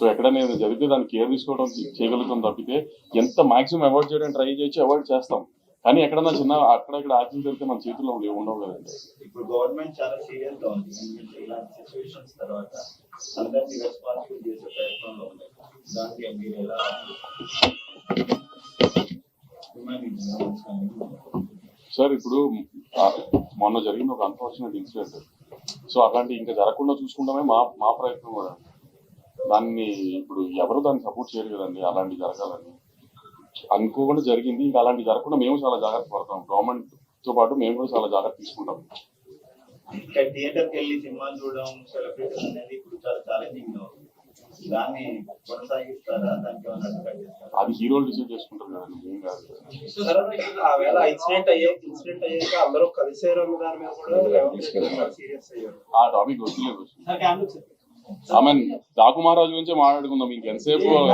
So ఎక్కడైనా ఏదైనా జరిగితే దాన్ని కేర్ తీసుకోవడం చేయగలుగుతాం తప్పితే ఎంత మాక్సిమం అవాయిడ్ చేయడానికి ట్రై చేయొచ్చు అవాయిడ్ చేస్తాం. కానీ ఎక్కడన్నా చిన్న అక్కడ ఇక్కడ యాక్సిడెంట్ జరిగితే మన చేతుల్లో ఉండవు ఉండవు కదండి. ఇప్పుడు గవర్నమెంట్ చాలా సీరియస్గా ఉంది. ఎందుకంటే ఇలాంటి సిచ్యువేషన్స్ తర్వాత అందరినీ రెస్పాన్సిబుల్ చేసే ప్రయత్నంలో ఉంది. దానికి మీరు ఎలా సార్ ఇప్పుడు మొన్న జరిగిన ఒక అన్ఫార్చునేట్ ఇన్సిడెంట్ సో అట్లాంటి ఇంకా జరగకుండా చూసుకుంటామే మా మా ప్రయత్నం కూడా. దాన్ని ఇప్పుడు ఎవరు దాన్ని సపోర్ట్ చేయరు కదండి అలాంటి జరగాలని. అనుకోకుండా జరిగింది ఇంకా అలాంటి జరగకుండా మేము చాలా జాగ్రత్త పడతాం. గవర్నమెంట్తో పాటు మేము కూడా చాలా జాగ్రత్త తీసుకుంటాం. వెళ్ళి సినిమా చూడడం సెలబ్రేషన్ అనేది ఇప్పుడు చాలా ఛాలెంజింగ్ దాన్ని కొనసాగిస్తారా? దానికి అది హీరోలు డిసైడ్ చేసుకుంటారు కదండి ఏం కాదు. ఆ వేళ ఇన్సిడెంట్ అయ్యే ఇన్సిడెంట్ అయ్యాక అందరూ కలిసారు అన్న దాని మీద కూడా రేవంత్ రెడ్డి గారు సీరియస్ అయ్యారు. ఆ టాపిక్ వదిలేదు ఐ మీన్ డాకు మహారాజు గురించి మాట్లాడుకుందాం ఇంకెంతసేపు ఏం